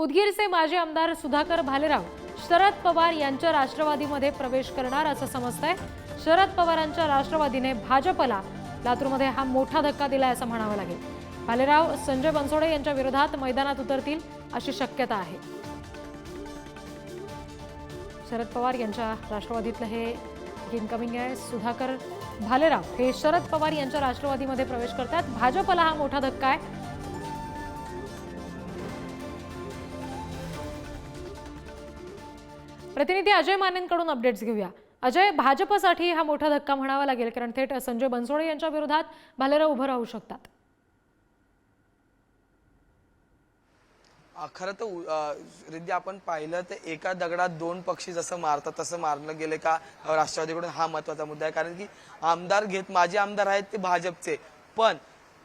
उदगीरचे माजी आमदार सुधाकर भालेराव शरद पवार यांच्या राष्ट्रवादीमध्ये प्रवेश करणार असं समजतंय. शरद पवारांच्या राष्ट्रवादीने भाजपला लातूरमध्ये हा मोठा धक्का दिलाय असं म्हणावं लागेल. भालेराव संजय बनसोडे यांच्या विरोधात मैदानात उतरतील अशी शक्यता आहे. शरद पवार यांच्या राष्ट्रवादीतलं हे इनकमिंग आहे. सुधाकर भालेराव हे शरद पवार यांच्या राष्ट्रवादीमध्ये प्रवेश करतात. भाजपला हा मोठा धक्का आहे. प्रतिनिधी अजय मानेंकडून अपडेट्स घेऊया. अजय भाजपसाठी हा मोठा धक्का म्हणावा लागेल कारण थेट संजय बनसोडे यांच्या विरोधात भालेराव उभं राहू शकतात. खरं तर रिद्धी आपण पाहिलं तर एका दगडात दोन पक्षी जसं मारतात तसं मारलं गेले का राष्ट्रवादीकडून हा महत्त्वाचा मुद्दा आहे. कारण की आमदार घेत माझे आमदार आहेत ते भाजपचे. पण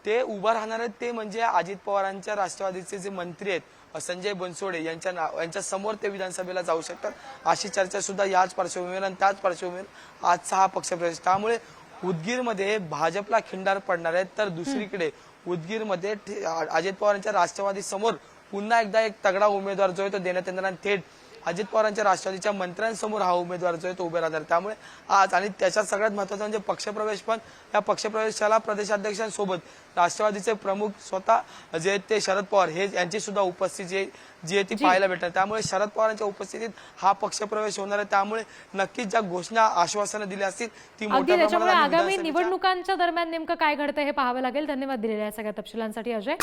ते उभं राहणार आहेत ते म्हणजे अजित पवारांच्या राष्ट्रवादीचे जे मंत्री आहेत संजय बनसोडे यांच्या नाव यांच्या समोर ते विधानसभेला जाऊ शकतात. अशी चर्चा सुद्धा याच पार्श्वभूमीवर आणि त्याच पार्श्वभूमीवर आजचा हा पक्षप्रवेश त्यामुळे उदगीरमध्ये भाजपला खिंडार पडणार आहेत तर दुसरीकडे उदगीरमध्ये अजित पवारांच्या राष्ट्रवादी समोर पुन्हा एकदा एक तगडा उमेदवार जो आहे तो देण्यात येणार आणि थेट अजित पवारांच्या राष्ट्रवादीच्या मंत्र्यांसमोर हा उमेदवार जो आहे तो उभे राहणार. त्यामुळे आज आणि त्याच्यात सगळ्यात महत्वाचं म्हणजे पक्षप्रवेश पण या पक्षप्रवेशाला प्रदेशाध्यक्षांसोबत राष्ट्रवादीचे प्रमुख स्वतः जे आहेत ते शरद पवार हे यांची सुद्धा उपस्थिती जी आहे ती पाहायला भेटणार. त्यामुळे शरद पवारांच्या उपस्थितीत हा पक्षप्रवेश होणार आहे. त्यामुळे नक्कीच ज्या घोषणा आश्वासनं दिली असतील ती मोठ्या प्रमाणात आगामी निवडणुकांच्या दरम्यान नेमकं काय घडतंय हे पाहावं लागेल. धन्यवाद दिलेल्या या सगळ्या तपशिलांसाठी अजय.